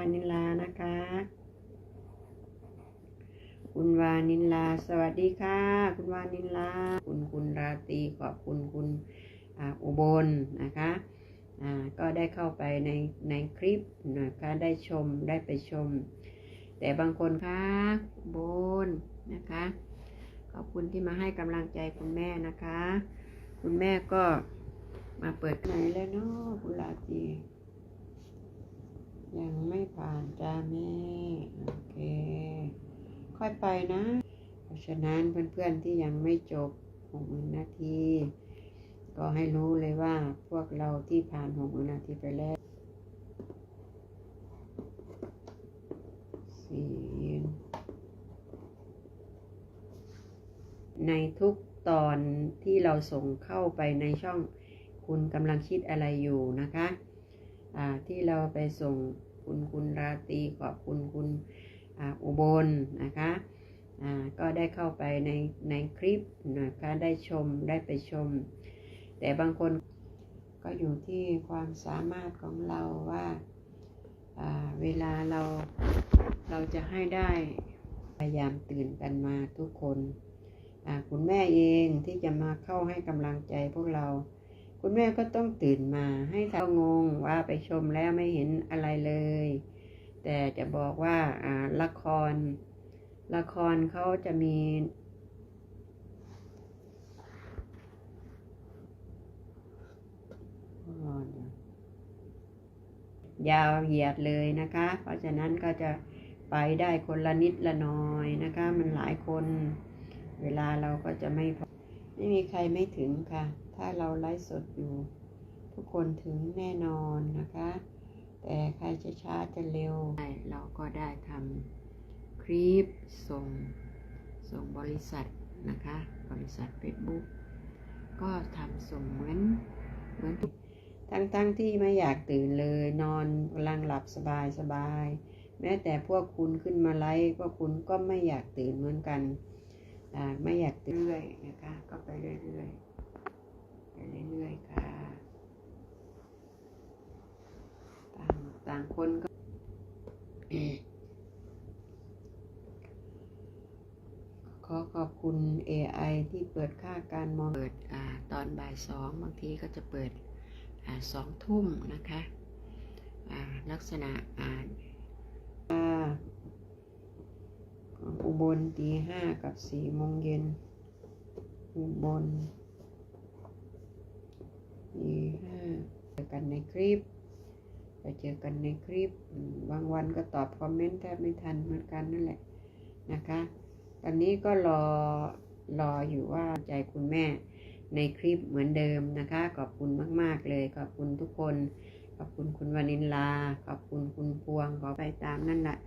านิลานะคะ คุณวานิลา สวัสดีค่ะ คุณวานิลา คุณคุณราตรีขอบคุณคุณอุบลนะคะก็ได้เข้าไปในในคลิปนะคะได้ชมได้ไปชม แต่บางคนค่ะอุบลนะคะ ขอบคุณที่มาให้กำลังใจคุณแม่นะคะ คุณแม่ก็มาเปิดไหนแล้วเนาะคุณราตี ยังไม่ผ่านจ้าแม่โอเค ค่อยไปนะ เพราะฉะนั้นเพื่อนๆที่ยังไม่จบหกหมื่นนาที ก็ให้รู้เลยว่าพวกเราที่ผ่านหกหมื่นนาทีไปแล้วในทุกตอนที่เราส่งเข้าไปในช่องคุณกำลังคิดอะไรอยู่นะคะ ที่เราไปส่งคุณคุณราตรีขอบคุณคุณอุบลนะคะก็ได้เข้าไปในในคลิปนะคะได้ชมได้ไปชม แต่บางคนก็อยู่ที่ความสามารถของเราว่าเวลาเราเราจะให้ได้พยายามตื่นกันมาทุกคนคุณแม่เองที่จะมาเข้าให้กำลังใจพวกเรา คุณแม่ก็ต้องตื่นมาให้ทางงว่าไปชมแล้วไม่เห็นอะไรเลย แต่จะบอกว่าละคร ละครเขาจะมี ยาวเหยียดเลยนะคะ เพราะฉะนั้นก็จะไปได้คนละนิดละน้อยนะคะ มันหลายคน เวลาเราก็จะไม่พอ ไม่มีใครไม่ถึงค่ะ ถ้าเราไลฟ์สดอยู่ ทุกคนถึงแน่นอนนะคะ แต่ใครจะช้าจะเร็ว เราก็ได้ทำคลิปส่งส่งบริษัทนะคะ บริษัท Facebook ก็ทำส่งเหมือนเหมือนทุกทั้งๆทที่ไม่อยากตื่นเลยนอนกำลังหลับสบายสบาย แม้แต่พวกคุณขึ้นมาไลฟ์พวกคุณก็ไม่อยากตื่นเหมือนกัน ไม่อยากเรื่อยนะคะ ก็ไปเรื่อยๆไปเรื่อยๆค่ะต่างต่างคนก็ขอขอบคุณ AI ที่เปิดค่าการมองเปิดอตอนบ่ายสองบางทีก็จะเปิดอสองทุ่มนะคะลักษณะอ่าอ่าของอุ บลตีห้ากับสี่โมงเย็นอุบลตีห้าเจอกันในคลิปไปเจอกันในคลิป บางวันก็ตอบคอมเมนต์แทบไม่ทันเหมือนกันนั่นแหละนะคะ ตอนนี้ก็รอรออยู่ว่าใจคุณแม่ในคลิปเหมือนเดิมนะคะ ขอบคุณมาก ๆ เลย ขอบคุณทุกคน ขอบคุณคุณวานินลา ขอบคุณคุณพวงขอไปตามนั่นแหละ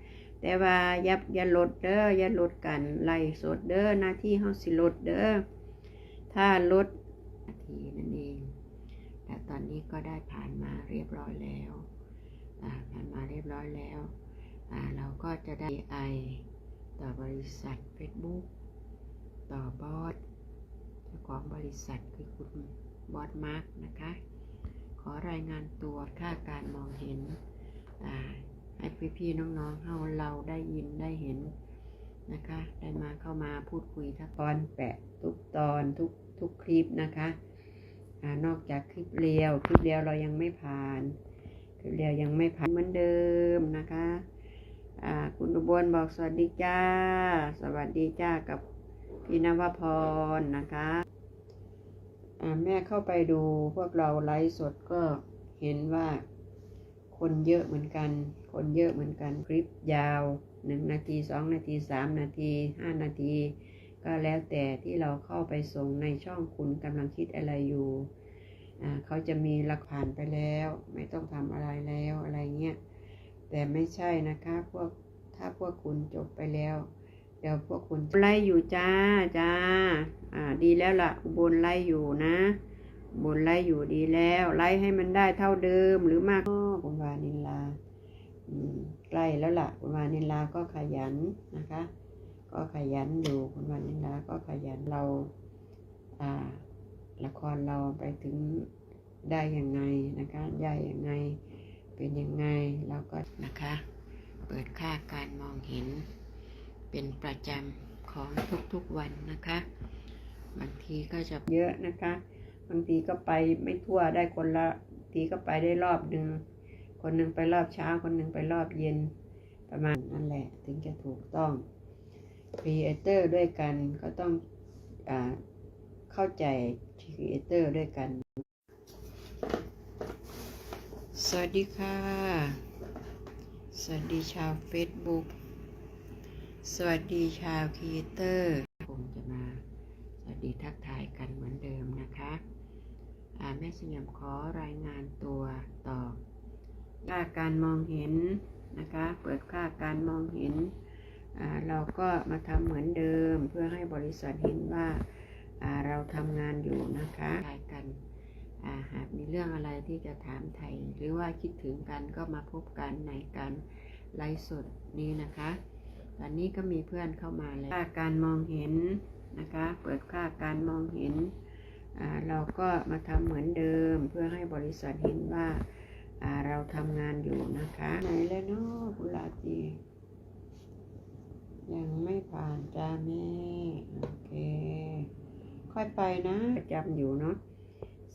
แต่ว่าอย่าอย่าลดเด้ออย่าลดกันไล่สดเด้อหน้าที่เฮาสิลดเด้อถ้าลดนาทีนั่นเองแต่ตอนนี้ก็ได้ผ่านมาเรียบร้อยแล้วผ่านมาเรียบร้อยแล้วเราก็จะได้ไอต่อบริษัท Facebook ต่อบอสเจ้าของบริษัทคือคุณบอสมาร์กนะคะ ขอรายงานตัวค่าการมองเห็นอ่า ให้พี่ๆน้องๆเฮาเราได้ยินได้เห็นนะคะ ได้มาเข้ามาพูดคุยทักตอนแปะทุกตอนทุกทุกคลิปนะคะอนอกจากคลิปเรียวคลิปเรียวเรายังไม่ผ่านคลิปเรียวยังไม่ผ่านเหมือนเดิมนะคะคุณอุบลบอกสวัสดีจ้า สวัสดีจ้ากับพี่นวพรนะคะแม่เข้าไปดูพวกเราไลฟ์สดก็เห็นว่า คนเยอะเหมือนกัน คนเยอะเหมือนกัน คลิปยาวหนึ่งนาทีสองนาทีสามนาทีห้านาที ก็แล้วแต่ที่เราเข้าไปส่งในช่องคุณกำลังคิดอะไรอยู่อ่าเขาจะมีหลักผ่านไปแล้ว ไม่ต้องทำอะไรแล้วอะไรเงี้ย แต่ไม่ใช่นะคะพวกถ้าพวกคุณจบไปแล้วเดี๋ยวพวกคุณไล่อยู่จ้าจ้า อ่า ดีแล้วล่ะอุบนไล่อยู่นะ บนไล่อยู่ดีแล้ว ไล่ให้มันได้เท่าเดิมหรือมากอ้อคุณวานินลาใกล้แล้วล่ะคุณวานินลาก็ขยันนะคะ ก็ขยันอยู่คุณวานินลาก็ขยันเราอ่าละครเราไปถึงได้ยังไงนะคะได้ยังไง เป็นยังไงเราก็นะคะ เปิดค่าการมองเห็น เป็นประจำของทุกๆวันนะคะบางทีก็จะเยอะนะคะ บางทีก็ไปไม่ทั่วได้คนละทีก็ไปได้รอบหนึ่งคนหนึ่งไปรอบเช้า คนหนึ่งไปรอบเย็น ประมาณนั่นแหละ ถึงจะถูกต้องครีเอเตอร์ด้วยกันก็ต้องอเข้าใจครีเอเตอร์ด้วยกัน สวัสดีค่ะ สวัสดีชาว Facebook สวัสดีชาวครีเอเตอร์ผมจะมา สวัสดีทักทายกันเหมือนเดิมนะคะอ่าแม่สยามขอรายงานตัวต่อค่าการมองเห็นนะคะ เปิดค่าการมองเห็น เราก็มาทำเหมือนเดิมเพื่อให้บริษัทเห็นว่าเราทำงานอยู่นะคะทายกันหากมีเรื่องอะไรที่จะถามไทย หรือว่าคิดถึงกันก็มาพบกันในการไลฟ์สดนี้นะคะ ตอนนี้ก็มีเพื่อนเข้ามาแล้วค่าการมองเห็นนะคะ เปิดค่าการมองเห็น เราก็มาทำเหมือนเดิมเพื่อให้บริษัทเห็นว่าเราทำงานอยู่นะคะ ไหนแล้วเนาะกุลาตียังไม่ผ่านจ้าแม่โอเค ค่อยไปนะประจำอยู่เนาะ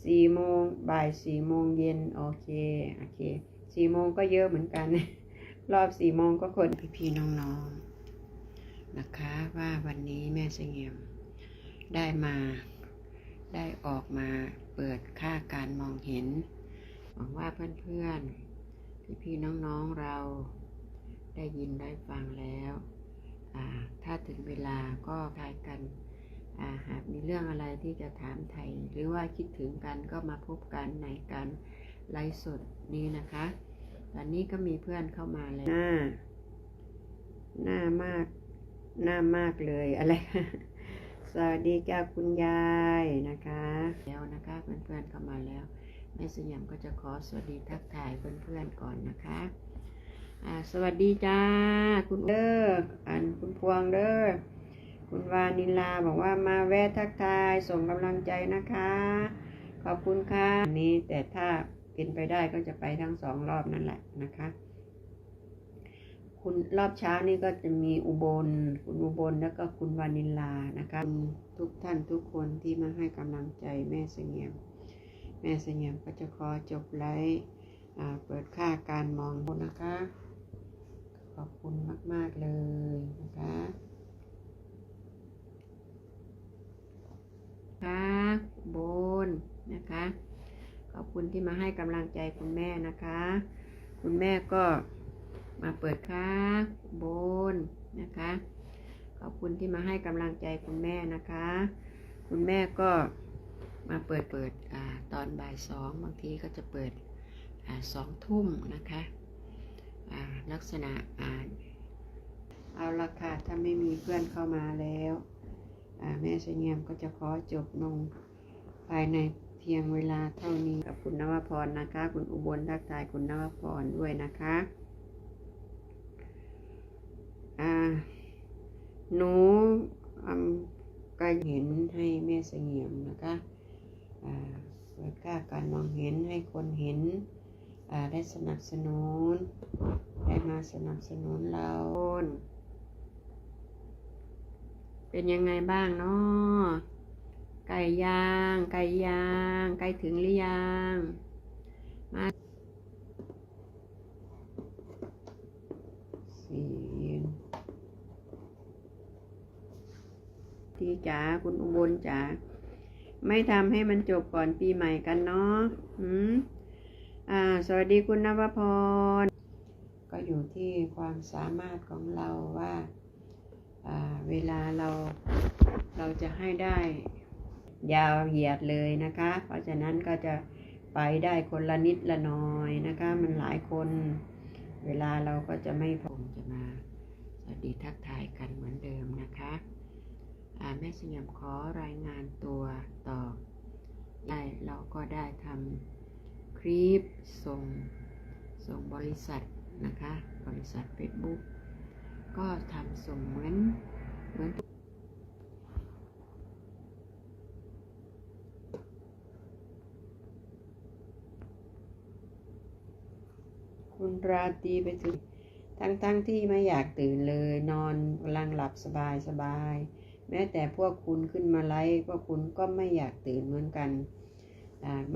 สี่โมงบ่ายสี่โมงเย็นโอเคโอเคสี่โมงก็เยอะเหมือนกัน รอบสี่โมงก็คนพี่ๆน้องๆนะคะว่าวันนี้แม่เสงี่ยมได้มา ได้ออกมาเปิดค่าการมองเห็น หวังว่าเพื่อนๆ พี่ๆ น้องๆ เราได้ยินได้ฟังแล้วถ้าถึงเวลาก็ทายกันาหากมีเรื่องอะไรที่จะถามไทย หรือว่าคิดถึงกันก็มาพบกันในการไลฟ์สดนี้นะคะ ตอนนี้ก็มีเพื่อนเข้ามาแล้วหน้าหน้ามาก หน้ามากเลยอะไร สวัสดีแก้วคุณยายนะคะ แล้วนะคะเพื่อนๆเข้ามาแล้วแม่สยามก็จะขอสวัสดีทักทายเพื่อนๆก่อนนะคะอ่าสวัสดีจ้าคุณเด้ออันคุณพวงเด้อคุณวานิลาบอกว่ามาแวะทักทายส่งกำลังใจนะคะ ขอบคุณค่ะอันนี้แต่ถ้าเป็นไปได้ก็จะไปทั้งสองรอบนั่นแหละนะคะ คุณรอบเช้านี่ก็จะมีอุบล คุณอุบลแล้วก็คุณวานิลานะคะทุกท่านทุกคนที่มาให้กำลังใจแม่เสงี่ยม แม่เสงี่ยมก็จะขอจบไลฟ์อ่เปิดค่าการมองคนะคะ ขอบคุณมาก ๆ เลยนะคะค่ะโบนนะคะ ขอบคุณที่มาให้กำลังใจคุณแม่นะคะ คุณแม่ก็ มาเปิดค่ะโบนนะคะ ขอบคุณที่มาให้กำลังใจคุณแม่นะคะ คุณแม่ก็มาเปิดเปิดอตอนบ่ายสองบางทีก็จะเปิดอสองทุ่มนะคะลักษณะอ่านเอาละค่ะถ้าไม่มีเพื่อนเข้ามาแล้วแม่เสงียมก็จะขอจบลงภายในเพียงเวลาเท่านี้กับคุณนวพรนะคะ คุณอุบลทักทายคุณนวพรด้วยนะคะอ่า หนูอืมก็เห็นให้แม่เสงียมนะคะอ่าเปิดค่าการมองเห็นให้คนเห็นอ่าได้สนับสนุน ได้มาสนับสนุนเราเป็นยังไงบ้างเนาะไก่ย่าง ไก่ย่าง ไก่ถึงหรือยังมาสี่ที จ๋าคุณอุบลจ๋าไม่ทำให้มันจบก่อนปีใหม่กันเนาะหืมอ่า สวัสดีคุณนวพร ก็อยู่ที่ความสามารถของเราว่า อ่า เวลาเรา เราจะให้ได้ ยาวเหยียดเลยนะคะ เพราะฉะนั้นก็จะไปได้คนละนิดละน้อยนะคะ มันหลายคน เวลาเราก็จะไม่พอจะมา สวัสดีทักทายกันเหมือนเดิมนะคะ แม่สยามขอรายงานตัวต่อได้เราก็ได้ทำคลิปส่งส่งบริษัทนะคะ บริษัท Facebook ก็ทำส่งเหมือนเหมือนคุณราตรีไปถึงทั้งๆทที่ไม่อยากตื่นเลยนอนกำลังหลับสบายสบาย แม้แต่พวกคุณขึ้นมาไลฟ์พวกคุณก็ไม่อยากตื่นเหมือนกัน